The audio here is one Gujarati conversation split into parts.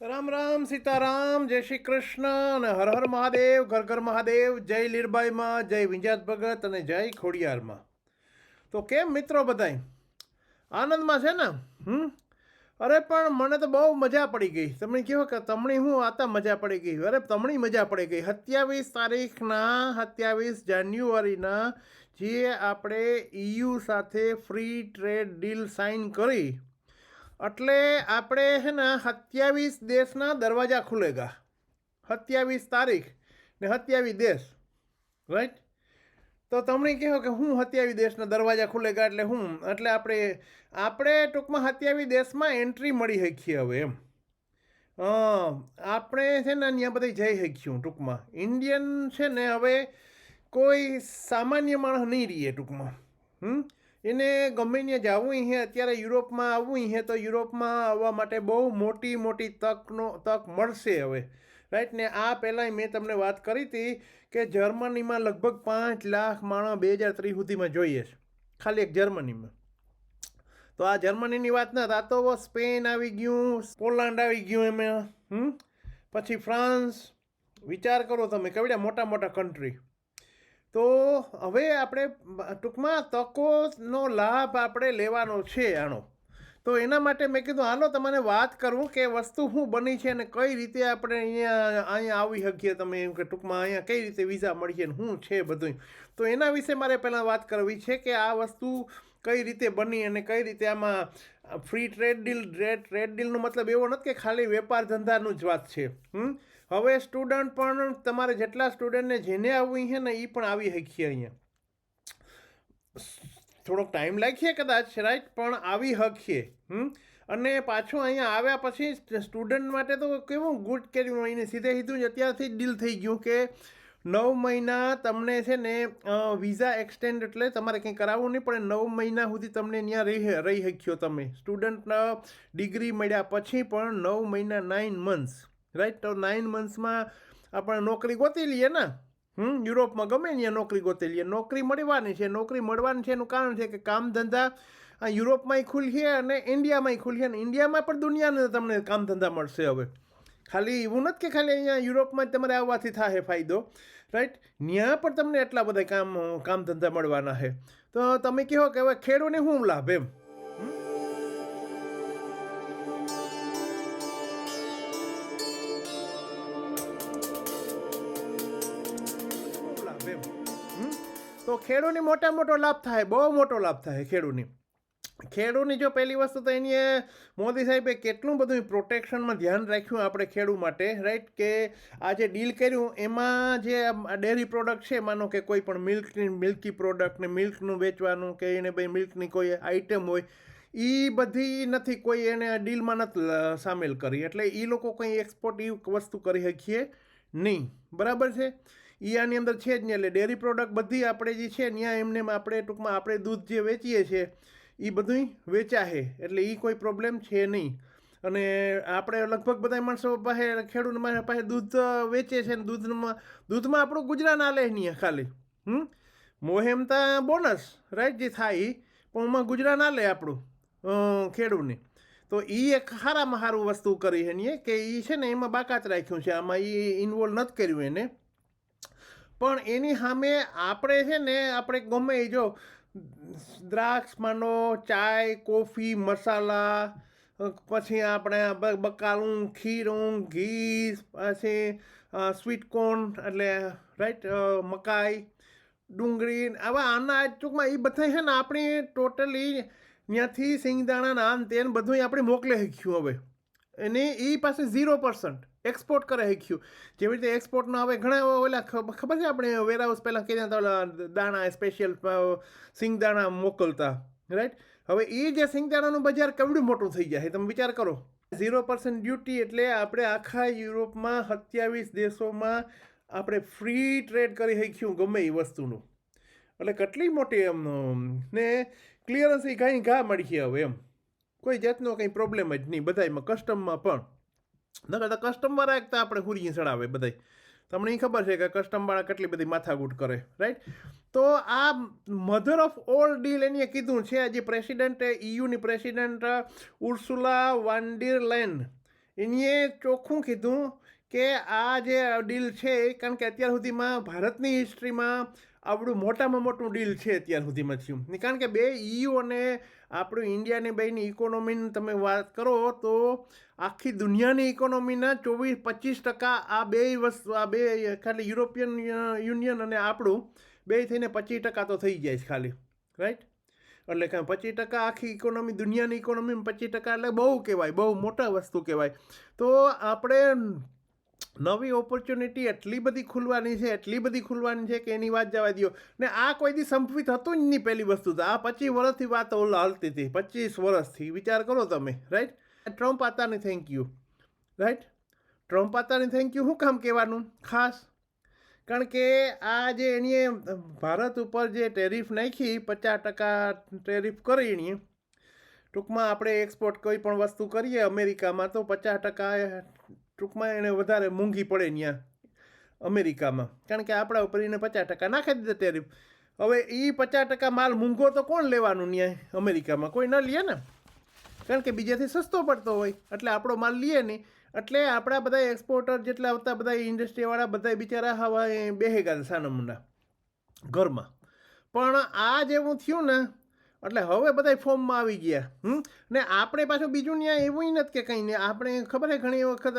રામ રામ સીતારામ, જય શ્રી કૃષ્ણ અને હર હર મહાદેવ, ઘર ઘર મહાદેવ, જય લીરબાઈમાં જય વિંજાત ભગત અને જય ખોડિયારમાં તો કેમ મિત્રો બધાય? આનંદમાં છે ને? હમ? અરે પણ મને તો બહુ મજા પડી ગઈ. તમે કહો કે તમણી હું આતા મજા પડી ગઈ. અરે તમણી મજા પડી ગઈ. સત્યાવીસ તારીખના, સત્યાવીસ જાન્યુઆરીના જે આપણે EU સાથે ફ્રી ટ્રેડ ડીલ સાઇન કરી એટલે આપણે છે ને સત્યાવીસ દેશના દરવાજા ખુલેગા. સત્યાવીસ તારીખ ને સત્યાવીસ દેશ. રાઈટ તો તમને કહો કે હું સત્યાવી દેશના દરવાજા ખુલેગા એટલે હું? એટલે આપણે આપણે ટૂંકમાં સત્યાવી દેશમાં એન્ટ્રી મળી શકીએ હવે એમ. આપણે છે ને અહીંયા બધી જઈ શક્યું ટૂંકમાં. ઇન્ડિયન છે ને હવે કોઈ સામાન્ય માણસ નહીં રહીએ ટૂંકમાં. હમ? એને ગમે ત્યાં જવું હે, અત્યારે યુરોપમાં આવવું હે, તો યુરોપમાં આવવા માટે બહુ મોટી મોટી તકનો, તક મળશે હવે. રાઈટ ને આ પહેલાંય મેં તમને વાત કરી હતી કે જર્મનીમાં લગભગ પાંચ લાખ માણસ બે હજાર ત્રીસ સુધીમાં જોઈએ છે. ખાલી એક જર્મનીમાં. તો આ જર્મનીની વાત ના આ તો સ્પેન આવી ગયું, પોલેન્ડ આવી ગયું એમાં. હમ? પછી ફ્રાન્સ. વિચાર કરો તમે કેવડા મોટા મોટા કન્ટ્રી તો હવે આપણે ટૂંકમાં તકોનો લાભ આપણે લેવાનો છે આનો. તો એના માટે મેં કીધું, હાલો તમને વાત કરું કે વસ્તુ શું બની છે અને કઈ રીતે આપણે અહીંયા અહીંયા આવી શકીએ તમે એમ કે ટૂંકમાં અહીંયા કઈ રીતે વિઝા મળી છે અને શું છે બધું તો એના વિશે મારે પહેલાં વાત કરવી છે કે આ વસ્તુ કઈ રીતે બની અને કઈ રીતે આમાં ફ્રી ટ્રેડ ડીલ ટ્રેડ ડીલનો મતલબ એવો નથી કે ખાલી વેપાર ધંધાનું જ વાત છે. હમ? હવે સ્ટુડન્ટ પણ તમારે જેટલા સ્ટુડન્ટને જેને આવવું છે ને એ પણ આવી શકીએ અહીંયા. થોડોક ટાઈમ લાગીએ કદાચ રાઈટ પણ આવી શકીએ હમ? અને પાછું અહીંયા આવ્યા પછી સ્ટુડન્ટ માટે તો કેવું ગુડ કર્યું? એને સીધે સીધું જ અત્યારથી જ ડીલ થઈ ગયું કે નવ મહિના તમને છે ને વિઝા એક્સટેન્ડ એટલે તમારે કંઈ કરાવવું નહીં, પણ નવ મહિના સુધી તમને ત્યાં રહી રહી શક્યો તમે. સ્ટુડન્ટ ડિગ્રી મળ્યા પછી પણ નવ મહિના નાઇન મંથ્સ રાઈટ તો નાઇન મંથ્સમાં આપણે નોકરી ગોતી લઈએ ને, હમ, યુરોપમાં ગમે ત્યાં નોકરી ગોતી લઈએ. નોકરી મળવાની છે, નોકરી મળવાની છે એનું કારણ છે કે કામ ધંધા આ યુરોપમાંય ખુલશે અને ઇન્ડિયામાંય ખુલશે અને ઇન્ડિયામાં પણ દુનિયાને તમને કામ ધંધા મળશે હવે. ખાલી એવું નથી કે ખાલી અહીંયા યુરોપમાં જ તમારે આવવાથી થાય ફાયદો. રાઈટ ત્યાં પણ તમને એટલા બધા કામ કામ ધંધા મળવાના છે. તો તમે કહો કે હવે ખેડૂને શું લાભ એમ? તો ખેડૂની મોટા મોટો લાભ થાય, બહુ મોટો લાભ થાય ખેડૂની. ખેડૂની જો પહેલી વસ્તુ તો એની મોદી સાહેબે કેટલું બધું પ્રોટેક્શનમાં ધ્યાન રાખ્યું આપણે ખેડૂ માટે રાઈટ કે આ જે ડીલ કર્યું, એમાં જે ડેરી પ્રોડક્ટ છે, માનો કે કોઈ પણ મિલ્કની મિલ્કી પ્રોડક્ટ ને મિલ્કનું વેચવાનું કે એને ભાઈ મિલ્કની કોઈ આઈટમ હોય એ બધી નથી કોઈ એને ડીલમાં નથી સામેલ કરી. એટલે એ લોકો કંઈ એક્સપોર્ટ એ વસ્તુ કરી શકીએ નહીં. બરાબર છે? ઈ આની અંદર છે જ નહીં, એટલે ડેરી પ્રોડક્ટ બધી આપણે જે છે ત્યાં એમને એમ આપણે ટૂંકમાં આપણે દૂધ જે વેચીએ છીએ એ બધું વેચાશે એટલે એ કોઈ પ્રોબ્લેમ છે નહીં. અને આપણે લગભગ બધા માણસો પાસે, ખેડૂત પાસે દૂધ વેચે છે ને, દૂધમાં દૂધમાં આપણું ગુજરાન આલે નહીં ખાલી, હમ? મોહેમ તા બોનસ રાઈટ જે થાય પણ એમાં ગુજરાન આલે આપણું ખેડૂને તો એ એક સારામાં સારું વસ્તુ કરી એની કે એ છે ને, એમાં બાકાત રાખ્યું છે, આમાં એ ઇન્વોલ્વ નથી કર્યું એને. પણ એની સામે આપણે છે ને, આપણે ગમે એ જો દ્રાક્ષ માનો ચાય, કોફી, મસાલા, પછી આપણે બકાલું, ખીરું, ઘી, પછી સ્વીટ કોર્ન એટલે રાઈટ મકાઈ, ડુંગળી, આવા અનાજ ટૂંકમાં એ બધા છે ને આપણે ટોટલી ત્યાંથી સિંગદાણા નામ તેન બધું આપણે મોકલી શીખ્યું હવે. અને એ પાસે ઝીરો પર્સન્ટ એક્સપોર્ટ કરે શીખ્યું. જેવી રીતે એક્સપોર્ટનો હવે ઘણા ઓલા ખબ- ખબર છે આપણે વેરહાઉસ પહેલાં કીધા હતા દાણા સ્પેશિયલ સિંગદાણા મોકલતા રાઈટ હવે એ જે સિંગદાણાનું બજાર કેવડું મોટું થઈ જાય તમે વિચાર કરો. ઝીરો પર્સન્ટ ડ્યુટી એટલે આપણે આખા યુરોપમાં સત્યાવીસ દેશોમાં આપણે ફ્રી ટ્રેડ કરી શીખ્યું, ગમે એ વસ્તુનું. એટલે કેટલી મોટી એમ ને ક્લિયરન્સ એ કાંઈ ઘા મળી હવે એમ. કોઈ જાતનો કંઈ પ્રોબ્લેમ જ નહીં બધામાં કસ્ટમમાં પણ. નકર તો કસ્ટમવાળા એક તો આપણે હુરી ચડાવે બધાય. તમને એ ખબર છે કે કસ્ટમવાળા કેટલી બધી માથાકૂટ કરે રાઈટ તો આ મધર ઓફ ઓલ ડીલ એની કીધું છે જે president ઇયુની president Ursula von der Leyen એનીએ ચોખ્ખું કીધું કે આ જે ડીલ છે, કારણ કે અત્યાર સુધીમાં ભારતની હિસ્ટ્રીમાં આપણું મોટામાં મોટું ડીલ છે અત્યાર સુધીમાં થયું. કારણ કે બે ઈયુ અને આપણું ઇન્ડિયાની બેની ઇકોનોમીની તમે વાત કરો તો આખી દુનિયાની ઇકોનોમીના ચોવીસ, પચીસ ટકા આ બે વસ્તુ આ બે ખાલી યુરોપિયન યુનિયન અને આપણું બે થઈને પચીસ ટકા તો થઈ જાય છે ખાલી રાઈટ એટલે કે પચીસ ટકા આખી ઇકોનોમી દુનિયાની ઇકોનોમી પચીસ ટકા એટલે બહુ કહેવાય, બહુ મોટા વસ્તુ કહેવાય. તો આપણે નવી ઓપોર્ચ્યુનિટી એટલી બધી ખુલવાની છે, એટલી બધી ખુલવાની છે કે એની વાત જવા દો ને આ કોઈ દી સંભવિત હતું જ નહીં પહેલી વસ્તુ તો. આ પચીસ વર્ષથી વાત ઓલા હાલતી હતી, પચીસ વર્ષથી, વિચાર કરો તમે રાઈટ ટ્રમ્પ આતાને થેન્ક યુ રાઈટ ટ્રમ્પ આતાને થેન્ક યુ શું કામ કહેવાનું? ખાસ. કારણ કે આ જે એણીએ ભારત ઉપર જે ટેરિફ નાખી, પચાસ ટકા ટેરિફ કરી એણીએ, ટૂંકમાં આપણે એક્સપોર્ટ કોઈ પણ વસ્તુ કરીએ અમેરિકામાં, તો પચાસ ટકા ટૂંકમાં એને વધારે મોંઘી પડે ત્યાં અમેરિકામાં. કારણ કે આપણા ઉપર એને પચાસ ટકા નાખી દીધા ટેરિફ. હવે એ પચાસ ટકા માલ મોંઘો તો કોણ લેવાનું ત્યાં અમેરિકામાં કોઈ ન લે ને. કારણ કે બીજાથી સસ્તો પડતો હોય. એટલે આપણો માલ લઈએ નહીં. એટલે આપણા બધા એક્સપોર્ટર જેટલા હતા બધા ઇન્ડસ્ટ્રીવાળા બધા બિચારા હવા બેહે ગયા સાનમુંડા ઘરમાં. પણ આ જેવું થયું ને, એટલે હવે બધા ફોર્મમાં આવી ગયા. હમ? ને આપણે પાછું બીજું ન્યાય એવું નથી કે કંઈ નહીં. આપણે ખબર છે ઘણી વખત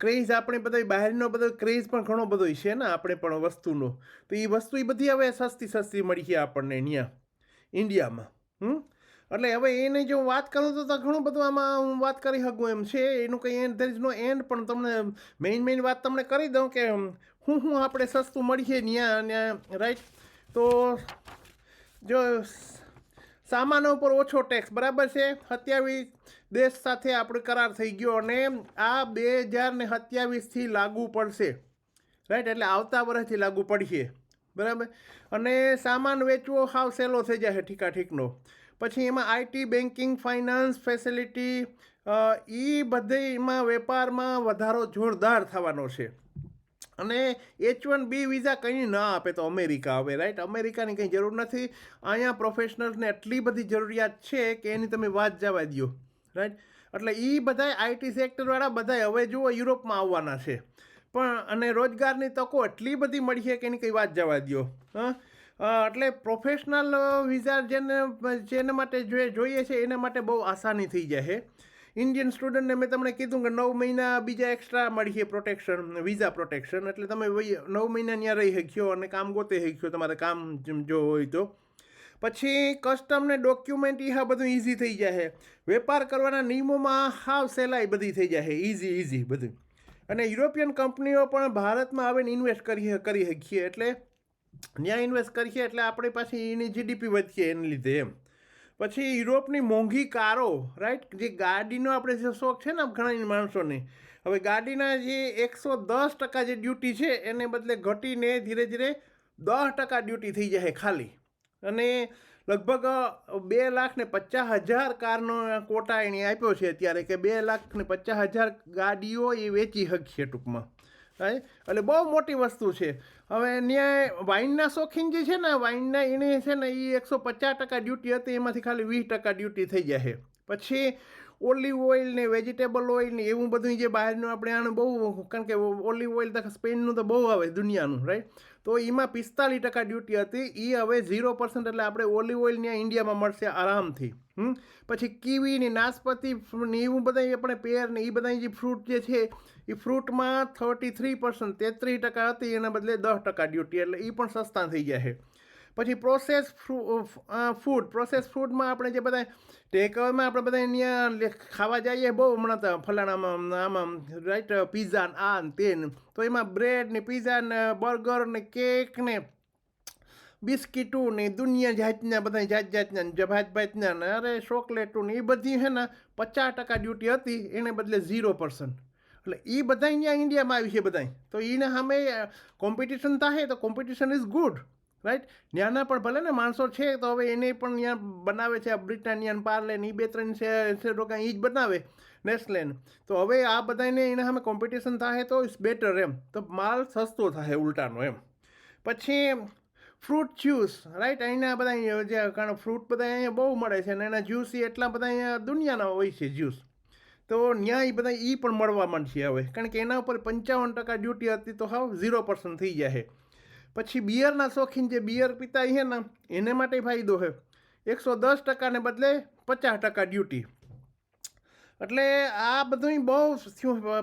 ક્રેઝ આપણે બધા બહારનો બધો ક્રેઝ પણ ઘણો બધો છે ને આપણે પણ વસ્તુનો. તો એ વસ્તુ એ બધી હવે સસ્તી સસ્તી મળી છે આપણને અહીંયા ઇન્ડિયામાં. હમ? એટલે હવે એની જો વાત કરું તો ઘણું બધું આમાં હું વાત કરી શકું એમ છે. એનું કંઈ એન્ડ ધેર નો એન્ડ પણ તમને મેઇન મેઇન વાત તમને કરી દઉં કે હું હું આપણે સસ્તું મળીએ ત્યાં ત્યાં રાઈટ તો જો સામાનો ઉપર ઓછો ટેક્સ બરાબર છે? સત્યાવીસ દેશ સાથે આપણે કરાર થઈ ગયો અને આ બે હજાર ને સત્યાવીસથી લાગુ પડશે. રાઈટ એટલે આવતા વર્ષથી લાગુ પડશે બરાબર? અને સામાન વેચવો સાવ સહેલો થઈ જાય ઠીકા ઠીકનો પછી એમાં આઈટી બેન્કિંગ ફાઇનાન્સ, ફેસિલિટી એ બધેમાં વેપારમાં વધારો જોરદાર થવાનો છે. અને એચ વન બી વિઝા કંઈ ના આપે તો અમેરિકા આવે રાઈટ? અમેરિકાની કંઈ જરૂર નથી. અહીંયા પ્રોફેશનલ્સને એટલી બધી જરૂરિયાત છે કે એની તમે વાત જવા દો રાઈટ? એટલે એ બધાય આઈટી સેક્ટરવાળા બધાય હવે જુઓ યુરોપમાં આવવાના છે. પણ, અને રોજગારની તકો એટલી બધી મળી છે કે એની કંઈ વાત જવા દો હા? એટલે પ્રોફેશનલ વિઝા જેને જેને માટે જોઈએ છે, એના માટે બહુ આસાની થઈ છે. ઇન્ડિયન સ્ટુડન્ટને મેં તમને કીધું કે નવ મહિના બીજા એક્સ્ટ્રા મળીએ પ્રોટેક્શન વિઝા પ્રોટેક્શન એટલે તમે નવ મહિના ત્યાં રહી શક્યો અને કામ ગોતે શક્યો તમારે કામ જો હોય તો. પછી કસ્ટમ ને ડોક્યુમેન્ટ એ હા બધું ઇઝી થઈ જાય વેપાર કરવાના નિયમોમાં હાવ સહેલાઈ બધી થઈ જાય ઇઝી ઇઝી બધું. અને યુરોપિયન કંપનીઓ પણ ભારતમાં આવીને ઇન્વેસ્ટ કરી કરી શકીએ એટલે ત્યાં ઇન્વેસ્ટ કરીએ એટલે આપણી પાસે એની જીડીપી વધીએ એને લીધે એમ. પછી યુરોપની મોંઘી કારો રાઈટ જે ગાડીનો આપણે જે શોખ છે ને ઘણા માણસોને, હવે ગાડીના જે એકસો દસ ટકા જે ડ્યુટી છે એને બદલે ઘટીને ધીરે ધીરે દસ ટકા ડ્યુટી થઈ જાય ખાલી. અને લગભગ બે લાખ ને પચાસ હજાર કારનો કોટા એણે આપ્યો છે અત્યારે કે બે લાખ ને પચાસ હજાર ગાડીઓ એ વેચી શકીએ ટૂંકમાં. એટલે બહુ મોટી વસ્તુ છે. હવે ત્યાં વાઇનના શોખીન જે છે ને, વાઇનના એને છે ને એ એકસો પચાસ ટકા ડ્યુટી હતી, એમાંથી ખાલી વીસ ટકા ડ્યુટી થઈ જાય પછી ઓલિવ ઓઇલ ને વેજીટેબલ ઓઇલ ને એવું બધું જે બહારનું આપણે આને બહુ કારણ કે ઓલિવ ઓઇલ તો સ્પેનનું તો બહુ આવે દુનિયાનું રાઈટ તો એમાં પિસ્તાલીસ ટકા ડ્યુટી હતી. એ હવે ઝીરો પર્સન્ટ એટલે આપણે ઓલિવ ઓઇલ ત્યાં ઇન્ડિયામાં મળશે આરામથી પછી કીવી ને નાસપતિ ને એવું બધા આપણે પેર ને એ બધા જે ફ્રૂટ જે છે એ ફ્રૂટમાં થર્ટી થ્રી પર્સન્ટ તેત્રીસ ટકા હતી, એના બદલે દસ ટકા ડ્યુટી, એટલે એ પણ સસ્તા થઈ જાય પછી પ્રોસેસ ફૂડ પ્રોસેસ ફૂડમાં આપણે જે બધા ટેકઅવેમાં આપણે બધા અહીંયા ખાવા જઈએ બહુ હમણાં તો ફલાણામાં આમાં રાઈટ પીઝા ને આ ને તે તો એમાં બ્રેડ ને પીઝા ને બર્ગર ને કેક ને બિસ્કીટું ને, દુનિયા જાતના બધા જાત જાતના ભાત ભાતના ને, અરે ચોકલેટું ને એ બધી છે ને પચાસ ટકા ડ્યુટી હતી, એને બદલે ઝીરો પર્સન્ટ એટલે એ બધા અહીંયા ઇન્ડિયામાં આવી છે બધા તો એને સામે કોમ્પિટિશન થાય તો કોમ્પિટિશન ઇઝ ગુડ રાઈટ ત્યાંના પણ ભલે ને માણસો છે, તો હવે એને પણ ત્યાં બનાવે છે બ્રિટાનિયન પાર્લેન એ બે ત્રણ છે એ જ બનાવે, નેસ્લેન. તો હવે આ બધાને એના સામે કોમ્પિટિશન થાય તો ઇટ્સ બેટર એમ. તો માલ સસ્તો થાય ઉલટાનો એમ. પછી ફ્રૂટ જ્યુસ રાઈટ અહીંના બધા જે કારણ ફ્રૂટ બધા અહીંયા બહુ મળે છે અને એના જ્યુસ એટલા બધા અહીંયા દુનિયાના હોય છે જ્યુસ તો ન્યાય બધા એ પણ મળવા માંડશે હવે. કારણ કે એના ઉપર પંચાવન ટકા ડ્યુટી હતી તો હાવ ઝીરો પર્સન્ટ થઈ જાય પછી બિયરના શોખીન જે બિયર પીતા છે ને, એને માટે ફાયદો છે એકસો દસ ટકાને બદલે પચાસ ટકા ડ્યુટી. એટલે આ બધું બહુ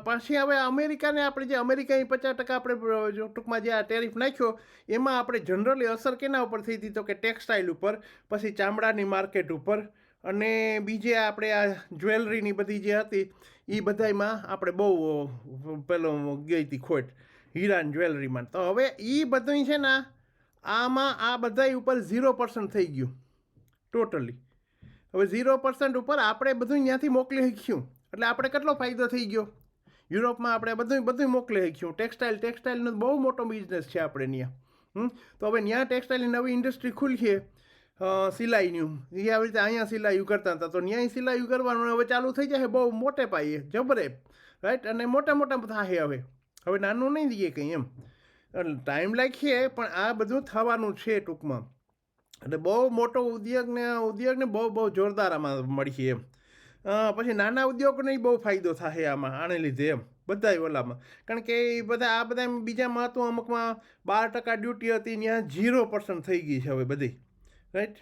પાછી હવે અમેરિકાને આપણે જે અમેરિકાની પચાસ ટકા આપણે ટૂંકમાં જે આ ટેરિફ નાખ્યો, એમાં આપણે જનરલી અસર કેના ઉપર થઈ હતી તો કે ટેક્સટાઇલ ઉપર, પછી ચામડાની માર્કેટ ઉપર, અને બીજે આપણે આ જ્વેલરીની બધી જે હતી એ બધામાં આપણે બહુ, પેલો ગઈ હતી ખોટ. હીરાન જ્વેલરીમાં તો હવે એ બધું છે ને, આમાં આ બધા ઉપર ઝીરો પર્સન્ટ થઈ ગયું. ટોટલી હવે ઝીરો પર્સન્ટ ઉપર આપણે બધું ત્યાંથી મોકલી શક્યું એટલે આપણે કેટલો ફાયદો થઈ ગયો? યુરોપમાં આપણે બધું બધું મોકલી શક્યું ટેક્સટાઇલ ટેક્સટાઇલનો બહુ મોટો બિઝનેસ છે આપણે ત્યાં તો હવે ત્યાં ટેક્સટાઇલની નવી ઇન્ડસ્ટ્રી ખુલશે. સિલાઈનું. એ આવી રીતે અહીંયા સિલાઈયું કરતા હતા. તો ત્યાંય સિલાઈયું કરવાનું હવે ચાલુ થઈ જશે બહુ મોટે પાયે. જબરે. રાઈટ અને મોટા મોટા થાય હવે. હવે નાનું નહીં દઈએ કંઈ એમ. ટાઈમ લાગીએ, પણ આ બધું થવાનું છે ટૂંકમાં. એટલે બહુ મોટો ઉદ્યોગને ઉદ્યોગને બહુ બહુ જોરદાર આમાં મળશે એમ. પછી નાના ઉદ્યોગને બહુ ફાયદો થાય આમાં, આને લીધે એમ, બધાય ઓલામાં. કારણ કે એ બધા, આ બધા બીજામાં મહત્વ અમુકમાં બાર ટકા ડ્યુટી હતી ત્યાં ઝીરો પર્સન્ટ થઈ ગઈ છે હવે બધી. રાઈટ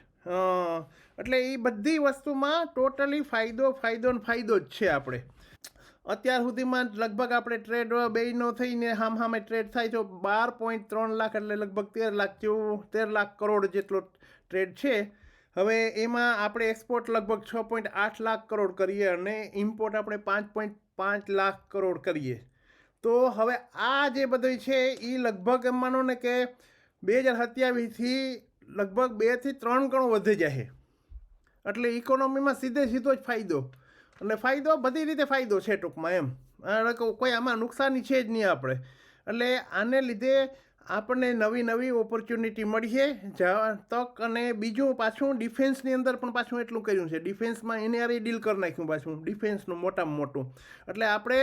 એટલે એ બધી વસ્તુમાં ટોટલી ફાયદો ફાયદો ને ફાયદો જ છે આપણે. અત્યાર સુધીમાં લગભગ આપણે ટ્રેડ બેયનો થઈને હામ હામે ટ્રેડ થાય તો બાર પોઈન્ટ ત્રણ લાખ એટલે લગભગ તેર લાખ જેવું, તેર લાખ કરોડ જેટલો ટ્રેડ છે. હવે એમાં આપણે એક્સપોર્ટ લગભગ છ પોઈન્ટ આઠ લાખ કરોડ કરીએ અને ઇમ્પોર્ટ આપણે પાંચ પોઈન્ટ પાંચ લાખ કરોડ કરીએ. તો હવે આ જે બધું છે એ લગભગ એમ માનો ને કે બે હજાર સત્યાવીસથી લગભગ બેથી ત્રણ ગણો વધી જશે એટલે ઇકોનોમીમાં સીધે સીધો જ ફાયદો. અને ફાયદો, બધી રીતે ફાયદો છે ટૂંકમાં એમ. કોઈ આમાં નુકસાની છે જ નહીં આપણે. એટલે આને લીધે આપણને નવી નવી ઓપોર્ચ્યુનિટી મળી છે. તક અને બીજું પાછું ડિફેન્સની અંદર પણ પાછું એટલું કર્યું છે. ડિફેન્સમાં એને હારે ડીલ કરી નાખ્યું પાછું. ડિફેન્સનું મોટામાં મોટું. એટલે આપણે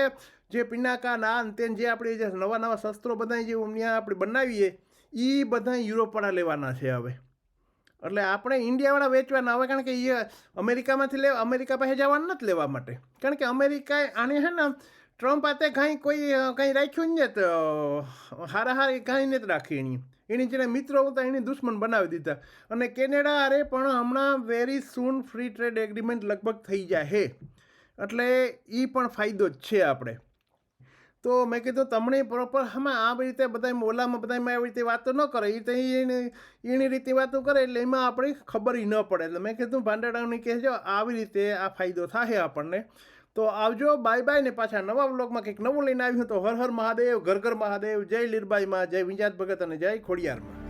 જે પિનાકા, ના તેને જે આપણે જે નવા નવા શસ્ત્રો બધા જે ત્યાં આપણે બનાવીએ એ બધા યુરોપવાળા લેવાના છે હવે. એટલે આપણે ઇન્ડિયાવાળા વેચવાના આવે, કારણ કે એ અમેરિકામાંથી લે અમેરિકા પાસે જવાનું નથી લેવા માટે. કારણ કે અમેરિકાએ આને છે ને, ટ્રમ્પ આતે કાંઈ કોઈ કાંઈ રાખ્યું જ હારા હારી કાંઈ નથી રાખી એની. એની જેને મિત્રો હતા, એની દુશ્મન બનાવી દીધા. અને કેનેડા અરે પણ હમણાં very soon free trade agreement લગભગ થઈ જાય હે. એટલે એ પણ ફાયદો જ છે આપણે. તો મેં કીધું, તમને પ્રોપર હમણાં આ રીતે બધા ઓલામાં બધામાં આવી રીતે વાતો ન કરે. એ તો એની રીતે વાતો કરે એટલે એમાં આપણે ખબર ન પડે. એટલે મેં કીધું ભાંડાડાની કહેજો, આવી રીતે આ ફાયદો થાય આપણને. તો આવજો, બાય બાય ને પાછા નવા બ્લોગમાં કંઈક નવું લઈને આવ્યું તો હર હર મહાદેવ, ઘર ઘર મહાદેવ, જય લીરબાઈમાં જય વિંજાત ભગત અને જય ખોડિયારમાં